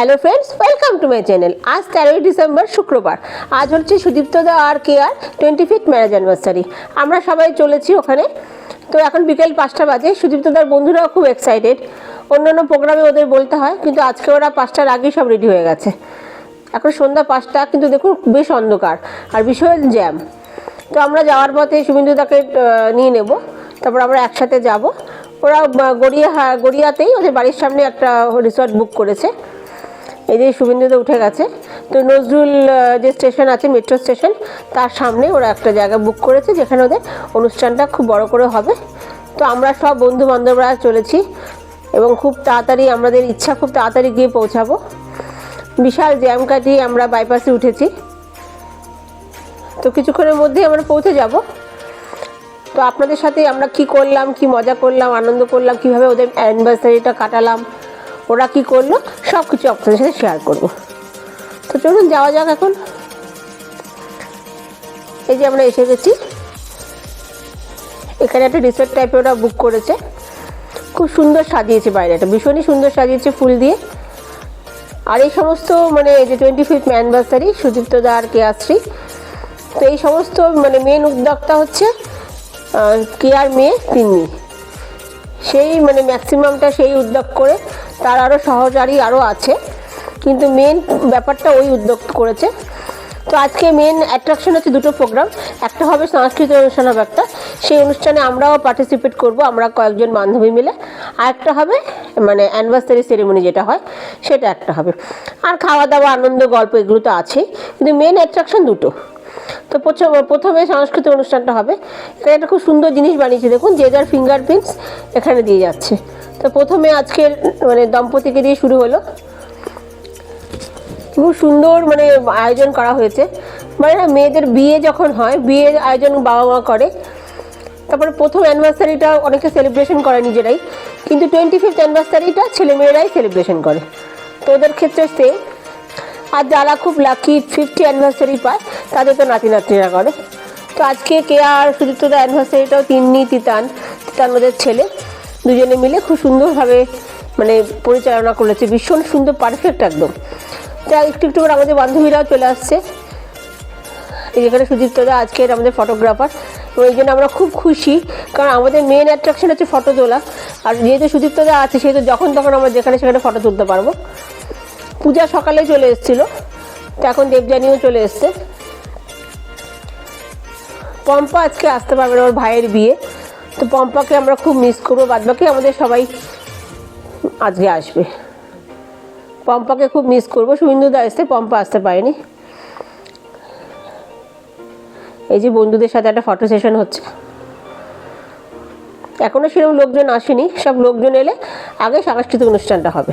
Hello friends welcome to my channel আজ তেরোই December শুক্রবার। আজ হচ্ছে সুদীপ্ত দা আর কে আর টোয়েন্টি ফিফথ ম্যারেজ অ্যানিভার্সারি আমরা সবাই চলেছি ওখানে। তো এখন বিকেল পাঁচটা বাজে। সুদীপ্ত দার বন্ধুরাও খুব এক্সাইটেড অন্যান্য প্রোগ্রামে ওদের বলতে হয়, কিন্তু আজকে ওরা পাঁচটার আগেই সব রেডি হয়ে গেছে। এখন সন্ধ্যা পাঁচটা, কিন্তু দেখুন বেশ অন্ধকার। আর বিশাল জ্যাম তো আমরা যাওয়ার পথে শুভেন্দু দাকে নিয়ে নেব। তারপর আমরা একসাথে যাব। ওরা গড়িয়া, গড়িয়াতেই ওদের বাড়ির সামনে একটা রিসর্ট বুক করেছে। এই যে শুভেন্দুদা উঠে গেছে, তো নজরুল যে স্টেশন আছে, মেট্রো স্টেশন, তার সামনে ওরা একটা জায়গা বুক করেছে, যেখানে ওদের অনুষ্ঠানটা খুব বড় করে হবে। তো আমরা সব বন্ধু বান্ধবরা চলেছি এবং খুব তাড়াতাড়ি আমাদের ইচ্ছা, খুব তাড়াতাড়ি গিয়ে পৌঁছাবো। বিশাল জ্যাম কাটিয়ে আমরা বাইপাসে উঠেছি। তো কিছুক্ষণের মধ্যেই আমরা পৌঁছে যাব। তো আপনাদের সাথে আমরা কি করলাম, কি মজা করলাম, আনন্দ করলাম, কীভাবে ওদের অ্যানিভার্সারিটা কাটালাম ওরা কি করল? সব কিছু আপনাদের সাথে শেয়ার করব। তো চলুন, যাওয়া যাক এখন। এই যে আমরা এসে গেছি। এখানে একটা রিসোর্ট টাইপের ওরা বুক করেছে। খুব সুন্দর সাজিয়েছে বাইরেটা। ভীষণই সুন্দর সাজিয়েছে ফুল দিয়ে। আর এই সমস্ত মানে যে টোয়েন্টি ফিফথ অ্যানিভার্সারি সুদীপ্ত দা আর কেয়াশ্রী তো এই সমস্ত মানে মেন উদ্যোক্তা হচ্ছে কে আর মেয়ে তিন্নি। সেই মানে ম্যাক্সিমামটা সেই উদ্যোগ করে তার আরও সহচারী আরও আছে। কিন্তু মেন ব্যাপারটা ওই উদ্যোগ করেছে। তো আজকে মেন অ্যাট্রাকশন হচ্ছে দুটো প্রোগ্রাম একটা হবে সাংস্কৃতিক অনুষ্ঠান হবে একটা। সেই অনুষ্ঠানে আমরাও পার্টিসিপেট করব, আমরা কয়েকজন বান্ধবী মিলে। আর একটা হবে মানে অ্যানিভার্সারি সেরেমনি যেটা হয়, সেটা একটা হবে। আর খাওয়া দাওয়া আনন্দ, গল্প এগুলো তো আছেই। কিন্তু মেন অ্যাট্রাকশন দুটো। তো প্রথম- প্রথমে সাংস্কৃতিক অনুষ্ঠানটা হবে। এখানে একটা খুব সুন্দর জিনিস বানিয়েছে। দেখুন, যে যার ফিঙ্গারপ্রিন্টস এখানে দিয়ে যাচ্ছে। তো প্রথমে আজকের মানে দম্পতিকে দিয়ে শুরু হলো। খুব সুন্দর মানে আয়োজন করা হয়েছে। মানে মেয়েদের বিয়ে যখন হয়, বিয়ের আয়োজন বাবা মা করে, তারপরে প্রথম অ্যানিভার্সারিটা অনেকে সেলিব্রেশন করে নিজেরাই, কিন্তু টোয়েন্টি ফিফথ অ্যানিভার্সারিটা ছেলেমেয়েরাই সেলিব্রেশন করে। তো ওদের ক্ষেত্রে সেম আর যারা খুব লাকি ফিফটি অ্যানিভার্সারি পায়, তাদের তো নাতি নাতনিরা করে। তো আজকে কে আর সুযুক্তদা অ্যানিভার্সারিটাও তিন্নি, তিতান তিতান ওদের ছেলে। দুজনে মিলে খুব সুন্দরভাবে মানে পরিচালনা করেছে। ভীষণ সুন্দর পারফেক্ট একদম। তো একটু একটু করে আমাদের বান্ধবীরাও চলে আসছে। এই যেখানে সুদীপ্তদা আজকের আমাদের ফটোগ্রাফার এবং এই জন্য আমরা খুব খুশি। কারণ আমাদের মেন অ্যাট্রাকশন হচ্ছে ফটো তোলা। আর যেহেতু সুদীপ্তদা আছে, সেহেতু যখন তখন আমরা যেখানে সেখানে ফটো তুলতে পারব। পূজা সকালে চলে এসেছিল, তো এখন দেবযানীও চলে এসছে। পম্পা আজকে আসতে পারবে না ওর ভাইয়ের বিয়ে। তো পম্পাকে আমরা খুব মিস করব, বাদবাকি আমাদের সবাই আজকে আসবে। পম্পাকে খুব মিস করব শুভেন্দুদা এসছে, পম্পা আসতে পারেনি। এই যে বন্ধুদের সাথে একটা ফটো সেশন হচ্ছে। এখনও সেরকম লোকজন আসেনি, সব লোকজন এলে আগে সাংস্কৃতিক অনুষ্ঠানটা হবে।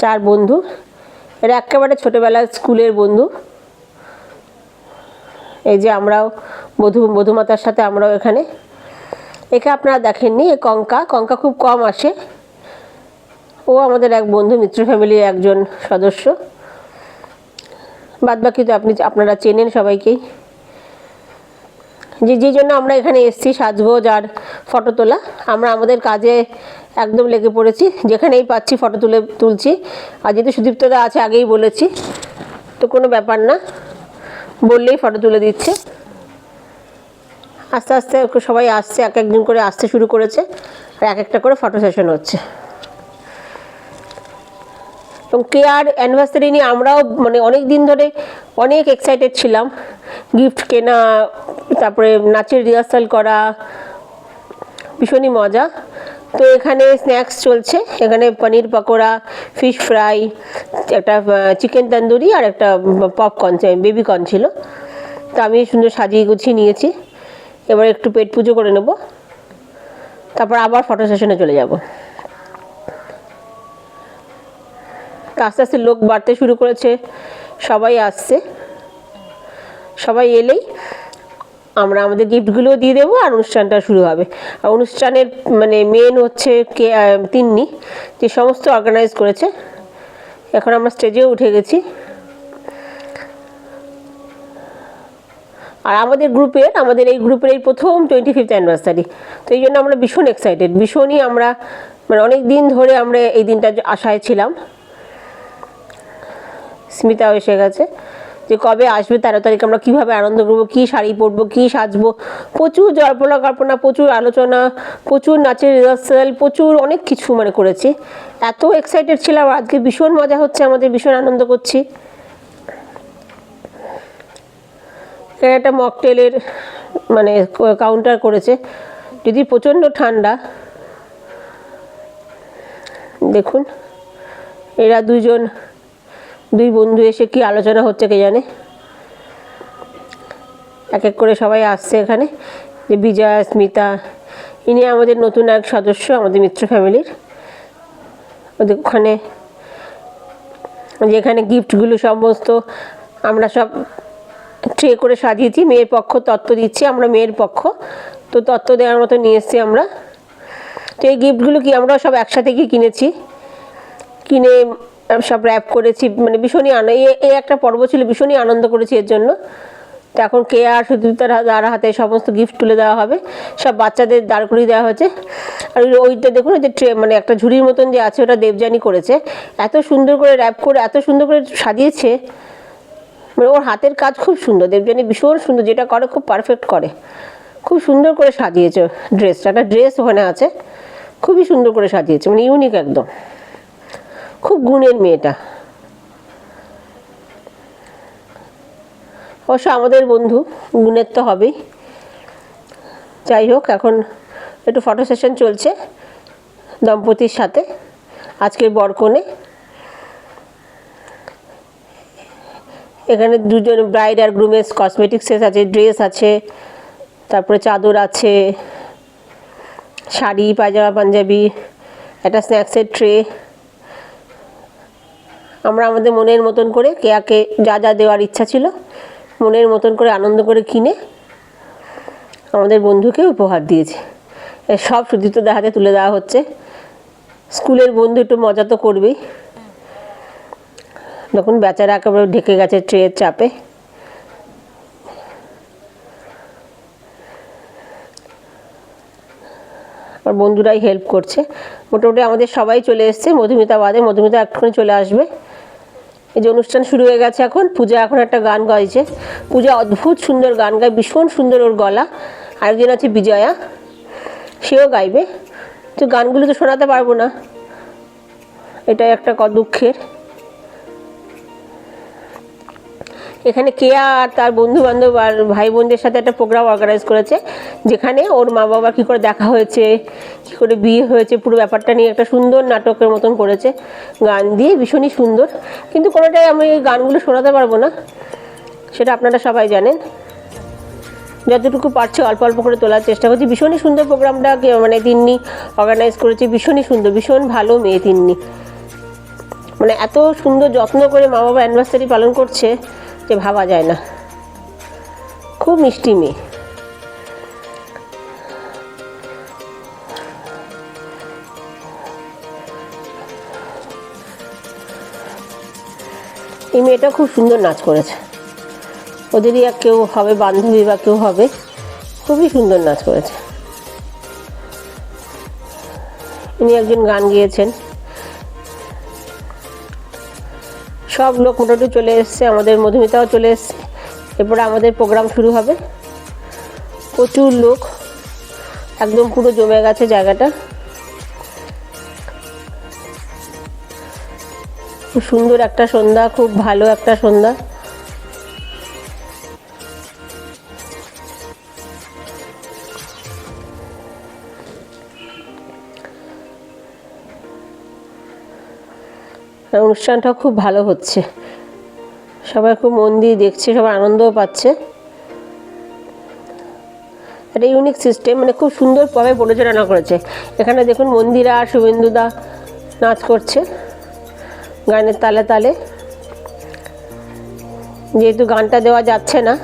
চার বন্ধু, এরা একেবারে ছোটোবেলার স্কুলের বন্ধু। এই যে আমরাও বধূ, বধুমাতার সাথে আমরাও এখানে। একে আপনারা দেখেননি, এ কঙ্কা। কঙ্কা খুব কম আসে। ও আমাদের এক বন্ধু, মিত্র ফ্যামিলির একজন সদস্য। বাদবাকি তো আপনি, আপনারা চেনেন সবাইকেই। যে যে জন্য আমরা এখানে এসেছি, সাজগোজ আর ফটো তোলা। আমরা আমাদের কাজে একদম লেগে পড়েছি। যেখানেই পাচ্ছি ফটো তুলে তুলছি। আর যেহেতু সুদীপ্তদা আছে, আগেই বলেছি। তো কোনো ব্যাপার না। বললেই ফটো তুলে দিচ্ছে। আস্তে আস্তে সবাই আসছে, এক একজন করে আসতে শুরু করেছে, আর এক একটা করে ফটো সেশন হচ্ছে। এবং কে আর অ্যানিভার্সারি নিয়ে আমরাও মানে অনেক দিন ধরে অনেক এক্সাইটেড ছিলাম। গিফট কেনা, তারপরে নাচের রিহার্সাল করা, ভীষণই মজা। তো এখানে স্ন্যাক্স চলছে। এখানে পনির পকোড়া ফিশ ফ্রাই একটা চিকেন তন্দুরি আর একটা পপকর্ন বেবি কর্ন ছিল। তো আমি সুন্দর সাজিয়ে গুছিয়ে নিয়েছি। এবার একটু পেট পুজো করে নেব। তারপর আবার ফটো সেশনে চলে যাব। তো আস্তে আস্তে লোক বাড়তে শুরু করেছে। সবাই আসছে। সবাই এলেই আমরা আমাদের গিফটগুলো দিয়ে দেবো আর অনুষ্ঠানটা শুরু হবে। আর অনুষ্ঠানের মানে মেন হচ্ছে কে তিন্নি, যে সমস্ত অর্গানাইজ করেছে। এখন আমরা স্টেজেও উঠে গেছি। আর আমাদের গ্রুপের, আমাদের এই গ্রুপের এই প্রথম টোয়েন্টি ফিফথ অ্যানিভার্সারি তো এই জন্য আমরা ভীষণ এক্সাইটেড ভীষণই আমরা মানে অনেক দিন ধরে আমরা এই দিনটা আশায় ছিলাম। স্মিতাও এসে গেছে। যে কবে আসবে, তেরো তারিখ আমরা কীভাবে আনন্দ করব, কী শাড়ি পরবো, কী সাজবো, প্রচুর জল্পনা কল্পনা, প্রচুর আলোচনা, প্রচুর নাচের রিহার্সাল প্রচুর অনেক কিছু মানে করেছি। এত এক্সাইটেড ছিলাম, আজকে ভীষণ মজা হচ্ছে, আমাদের ভীষণ আনন্দ করছি। একটা মকটেলের মানে কাউন্টার করেছে, যদি প্রচণ্ড ঠান্ডা, দেখুন, এরা দুজন দুই বন্ধু এসে কি আলোচনা হচ্ছে কে জানে? এক এক করে সবাই আসছে এখানে। যে বিজয়া, স্মিতা, ইনি আমাদের নতুন এক সদস্য, আমাদের মিত্র ফ্যামিলির ওদের ওখানে যেখানে গিফটগুলো সমস্ত আমরা সব ট্রে করে সাজিয়েছি, মেয়ের পক্ষ তত্ত্ব দিচ্ছি, আমরা মেয়ের পক্ষ। তো তত্ত্ব দেওয়ার মতো নিয়ে এসেছি আমরা। তো এই গিফটগুলো কি আমরা সব একসাথে গিয়ে কিনেছি? কিনে সব র্যাপ করেছি মানে ভীষণই আনন্দ, এই একটা পর্ব ছিল, ভীষণই আনন্দ করেছি এর জন্য। তো এখন কে আর শুধু তার হাতে সমস্ত গিফট তুলে দেওয়া হবে, সব বাচ্চাদের দাঁড় করিয়ে দেওয়া হয়েছে। আর ওই- ওইটা দেখুন যে ট্রে মানে একটা ঝুড়ির মতন যে আছে, ওটা দেবযানী করেছে। এত সুন্দর করে র্যাপ করে, এত সুন্দর করে সাজিয়েছে মানে ওর হাতের কাজ খুব সুন্দর, দেবযানী ভীষণ সুন্দর, যেটা করে খুব পারফেক্ট করে। খুব সুন্দর করে সাজিয়েছে ড্রেসটা একটা ড্রেস ওখানে আছে, খুবই সুন্দর করে সাজিয়েছে মানে ইউনিক একদম। খুব গুণের মেয়েটা। অবশ্য আমাদের বন্ধু, গুণের তো হবেই। যাই হোক, এখন একটু ফটো সেশন চলছে দম্পতির সাথে, আজকের বরকনে। এখানে দুজন ব্রাইড আর গ্রুমের কসমেটিক্স আছে ড্রেস আছে, তারপরে চাদর আছে, শাড়ি, পায়জামা, পাঞ্জাবি, একটা স্ন্যাক্সের ট্রে আমরা আমাদের মনের মতন করে কেয়াকে যা যা দেওয়ার ইচ্ছা ছিল, মনের মতন করে আনন্দ করে কিনে আমাদের বন্ধুকে উপহার দিয়েছে। সব সুদীপ্তদের হাতে তুলে দেওয়া হচ্ছে। স্কুলের বন্ধু একটু মজা তো করবেই। যখন বেচারা একেবারে ঢেকে গেছে ট্রের চাপে। আমার বন্ধুরাই হেল্প করছে। মোটামুটি আমাদের সবাই চলে এসছে। মধুমিতা বাদে, মধুমিতা এক্ষুনি চলে আসবে। এই যে অনুষ্ঠান শুরু হয়ে গেছে এখন। পূজা এখন একটা গান গাইছে। পূজা অদ্ভুত সুন্দর গান গায়, ভীষণ সুন্দর ওর গলা। আরেকজন আছে বিজয়া, সেও গাইবে। তো গানগুলো তো শোনাতে পারব না। এটা একটা দুঃখের। এখানে কেয়া আর তার বন্ধু বান্ধব আর ভাই বোনদের সাথে একটা প্রোগ্রাম অর্গানাইজ করেছে, যেখানে ওর মা বাবা কী করে দেখা হয়েছে, কী করে বিয়ে হয়েছে, পুরো ব্যাপারটা নিয়ে একটা সুন্দর নাটকের মতন করেছে। গান দিয়ে ভীষণই সুন্দর। কিন্তু কোনোটাই আমি এই গানগুলো শোনাতে পারব না, সেটা আপনারা সবাই জানেন। যতটুকু পারছি অল্প অল্প করে তোলার চেষ্টা করছি। ভীষণই সুন্দর প্রোগ্রামটা মানে তিন্নি অর্গানাইজ করেছে। ভীষণই সুন্দর, ভীষণ ভালো মেয়ে তিন্নি। মানে এত সুন্দর যত্ন করে মা বাবা অ্যানিভার্সারি পালন করছে। যে ভাবা যায় না। খুব মিষ্টি মেয়ে। এই মেয়েটা খুব সুন্দর নাচ করেছে। ওদেরই এক কেউ হবে বান্ধবী বা কেউ হবে, খুবই সুন্দর নাচ করেছে। ইনি একজন গান গেয়েছেন। সব লোক মোটামুটি চলে এসছে, আমাদের মধুমিতাও চলে এসছে। এরপরে আমাদের প্রোগ্রাম শুরু হবে। প্রচুর লোক, একদম পুরো জমে গেছে জায়গাটা। খুব সুন্দর একটা সন্ধ্যা, খুব ভালো একটা সন্ধ্যা। অনুষ্ঠানটা খুব ভালো হচ্ছে। সবাই খুব মন দিয়ে দেখছে, সবাই আনন্দও পাচ্ছে। একটা ইউনিক সিস্টেম মানে খুব সুন্দরভাবে পরিচালনা করেছে। এখানে দেখুন মন্দিরা আর শুভেন্দুদা নাচ করছে, গানের তালে তালে। যেহেতু গানটা দেওয়া যাচ্ছে না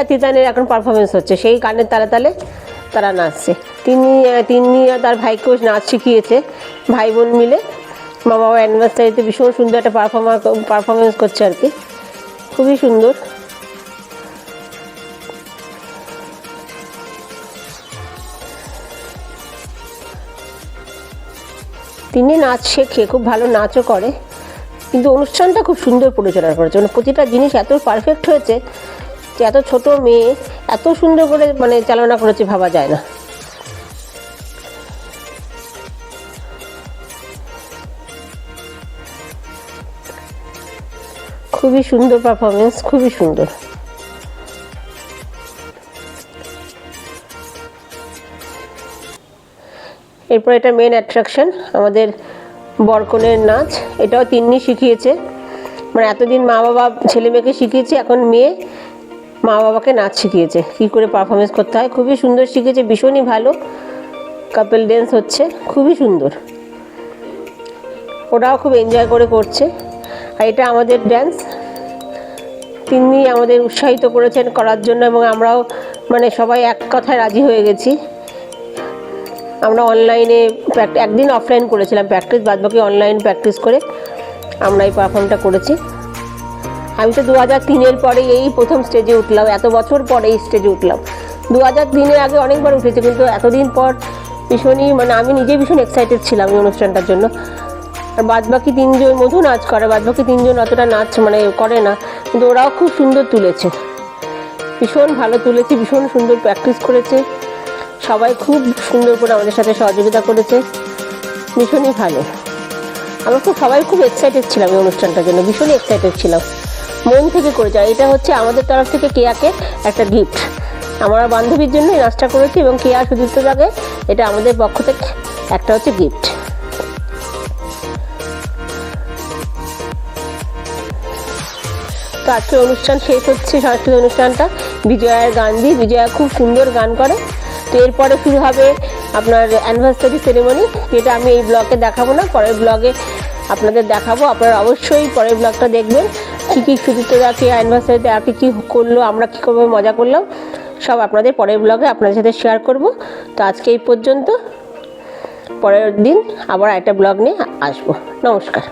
আর তিতানের এখন পারফরমেন্স হচ্ছে। সেই গানের তালে তালে তারা নাচছে। তিনি তিনি তার ভাইকেও নাচ শিখিয়েছে ভাই বোন মিলে। মা বাবা অ্যানিভার্সারিতে ভীষণ সুন্দর একটা পারফর্মার পারফরমেন্স করছে আর কি। খুবই সুন্দর। তিনি নাচ শেখে, খুব ভালো নাচও করে। কিন্তু অনুষ্ঠানটা খুব সুন্দর পরিচালনা করেছে। মানে প্রতিটা জিনিস এত পারফেক্ট হয়েছে যে এত ছোট মেয়ে এত সুন্দর করে মানে চালনা করেছে ভাবা যায় না। খুবই সুন্দর পারফরমেন্স খুবই সুন্দর। এরপর এটা মেন অ্যাট্রাকশন আমাদের বরকনের নাচ। এটাও তিন্নি শিখিয়েছে। মানে এতদিন মা বাবা, ছেলে মেয়েকে শিখিয়েছে, এখন মেয়ে মা বাবাকে নাচ শিখিয়েছে। কী করে পারফরমেন্স করতে হয়? খুবই সুন্দর শিখেছে, ভীষণই ভালো। কাপেল ড্যান্স হচ্ছে, খুবই সুন্দর। ওরাও খুব এনজয় করে করছে। আর এটা আমাদের ড্যান্স তিনি আমাদের উৎসাহিত করেছেন করার জন্য এবং আমরাও মানে সবাই এক কথায় রাজি হয়ে গেছি। আমরা অনলাইনে একদিন অফলাইন করেছিলাম প্র্যাকটিস বাদ বাকি অনলাইন প্র্যাকটিস করে আমরা এই পারফর্মটা করেছি। আমি তো দু হাজার তিনের পরে এই প্রথম স্টেজে উঠলাম, এত বছর পরে এই স্টেজে উঠলাম। দু হাজার তিনের আগে অনেকবার উঠেছি, কিন্তু এতদিন পর ভীষণই মানে আমি নিজে ভীষণ এক্সাইটেড ছিলাম এই অনুষ্ঠানটার জন্য। আর বাদ বাকি তিনজন, মধু নাচ করে। বাদ বাকি তিনজন অতটা নাচ মানে করে না, কিন্তু ওরাও খুব সুন্দর তুলেছে। ভীষণ ভালো তুলেছে, ভীষণ সুন্দর প্র্যাকটিস করেছে। সবাই খুব সুন্দর করে আমাদের সাথে সহযোগিতা করেছে। ভীষণই ভালো। আমরা খুব সবাই খুব এক্সাইটেড ছিলাম এই অনুষ্ঠানটার জন্য, ভীষণই এক্সাইটেড ছিলাম। মন থেকে করেছে আর এটা হচ্ছে আমাদের তরফ থেকে কেয়াকে একটা গিফট আমরা বান্ধবীর জন্য এই নাচটা করেছি এবং কেয়া সুদীপ্ত দাকে এটা আমাদের পক্ষ থেকে একটা হচ্ছে গিফট তো আজকের অনুষ্ঠান, শেষ হচ্ছে সাংস্কৃতিক অনুষ্ঠানটা। বিজয়ার গান দিয়ে বিজয়া খুব সুন্দর গান করে। তো এরপরে শুরু হবে আপনার অ্যানিভার্সারি সেরেমনি যেটা আমি এই ব্লগে দেখাবো না, পরের ব্লগে আপনাদের দেখাবো। আপনারা অবশ্যই পরের ব্লগটা দেখবেন, কী কী সুদীপ্তদাকে অ্যানিভার্সারিতে আর কী কী করল, আমরা কী করব, মজা করলাম। সব আপনাদের পরের ব্লগে আপনাদের সাথে শেয়ার করব। তো আজকে এই পর্যন্ত, পরের দিন আবার একটা ব্লগ নিয়ে আসব। নমস্কার।